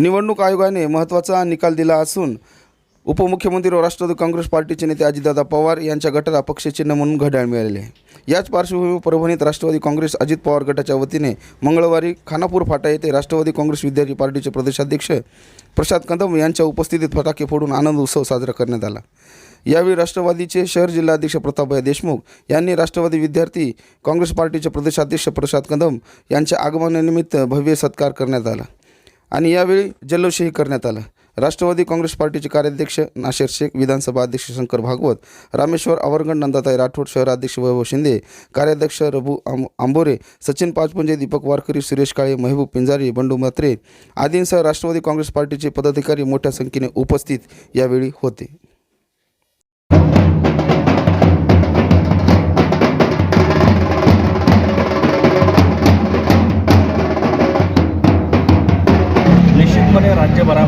निवडणूक आयोगाने महत्त्वाचा निकाल दिला असून उपमुख्यमंत्री व राष्ट्रवादी काँग्रेस पार्टीचे नेते अजितदादा पवार यांच्या गटाला पक्षचिन्ह म्हणून घड्याळ मिळाले याच पार्श्वभूमीवर परभणीत राष्ट्रवादी काँग्रेस अजित पवार गटाच्या वतीने मंगळवारी खानापूर फाटा येथे राष्ट्रवादी काँग्रेस विद्यार्थी पार्टीचे प्रदेशाध्यक्ष प्रसाद कदम यांच्या उपस्थितीत फटाके फोडून आनंद उत्सव साजरा करण्यात आला. यावेळी राष्ट्रवादीचे शहर जिल्हाध्यक्ष प्रतापभाई देशमुख यांनी राष्ट्रवादी विद्यार्थी काँग्रेस पार्टीचे प्रदेशाध्यक्ष प्रसाद कदम यांच्या आगमनानिमित्त भव्य सत्कार करण्यात आला. आणि यावेळी जल्लोषही करण्यात आला. राष्ट्रवादी काँग्रेस पार्टीचे कार्याध्यक्ष नाशिर शेख विधानसभा अध्यक्ष शंकर भागवत रामेश्वर आवरगण नंदाताई राठोड शहराध्यक्ष वैभव शिंदे कार्याध्यक्ष रघु आम आंबोरे सचिन पाचपुंजे दीपक वारकरी सुरेश काळे महबूब पिंजारी बंडू म्हात्रे आदींसह राष्ट्रवादी काँग्रेस पार्टीचे पदाधिकारी मोठ्या संख्येने उपस्थित यावेळी होते.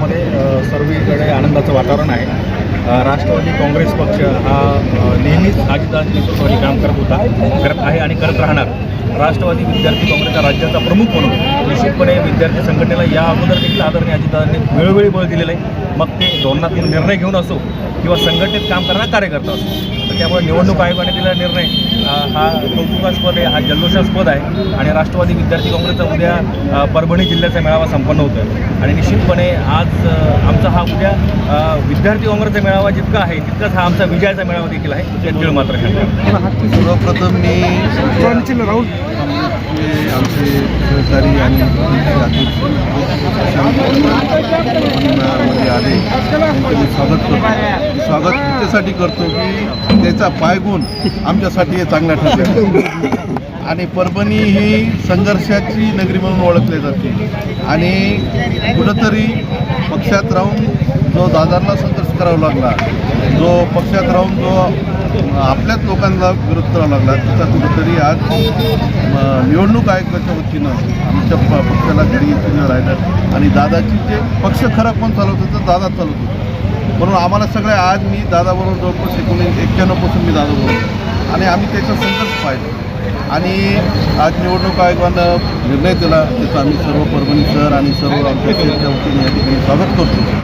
राज्यभरामध्ये सर्वीकडे आनंदाचं वातावरण आहे. राष्ट्रवादी काँग्रेस पक्ष हा नेहमीच अजितदादांच्या नेतृत्वाखाली काम करत होता करत आहे आणि करत राहणार. राष्ट्रवादी विद्यार्थी काँग्रेसच्या राज्याचा प्रमुख म्हणून निश्चितपणे विद्यार्थी संघटनेला या अगोदर देखील आदरणीय अजितदादांनी वेळोवेळी बळ दिलेलं आहे. मग ते धोरणातील निर्णय घेऊन असो किंवा संघटनेत काम करणारा कार्यकर्ता असो. त्यामुळे निवडणूक आयोगाने दिलेला निर्णय हा कौतुकास्पद आहे हा जल्लोषास्पद आहे आणि राष्ट्रवादी विद्यार्थी काँग्रेसचा उद्या परभणी जिल्ह्याचा मेळावा संपन्न होतो आहे आणि निश्चितपणे आज आमचा हा उद्या विद्यार्थी काँग्रेसचा मेळावा जितका आहे तितकाच हा आमचा विजयाचा मेळावा देखील आहे तीळ मात्र. सर्वप्रथम मी आमचे आमचे सहकारी आणि आले. स्वागत करतो. यासाठी करतो की त्याचा पायगुण आमच्यासाठी हे चांगला ठरला आणि परभणी ही संघर्षाची नगरी म्हणून ओळखली जाते. आणि कुठंतरी पक्षात राहून जो दादांना संघर्ष करावा लागला जो पक्षात राहून जो आपल्याच लोकांना विरोध करावा लागला त्याचा कुठंतरी आज निवडणूक आयोगाच्या वतीनं आमच्या प पक्षाला घरी येऊन राहिलं. आणि दादाची जे पक्ष खरा कोण चालवत होतं दादा चालवत होतं. म्हणून आम्हाला सगळे आज मी दादाबरोबर जवळपास एकोणीस एक्क्याण्णवपासून मी दादाबरोबर आणि आम्ही त्याचा संघर्ष पाहिजे आणि आज निवडणूक आयोगानं निर्णय दिला त्याचा आम्ही सर्व परभणी शहर आणि सर्व आमच्या वतीने या ठिकाणी स्वागत करतो.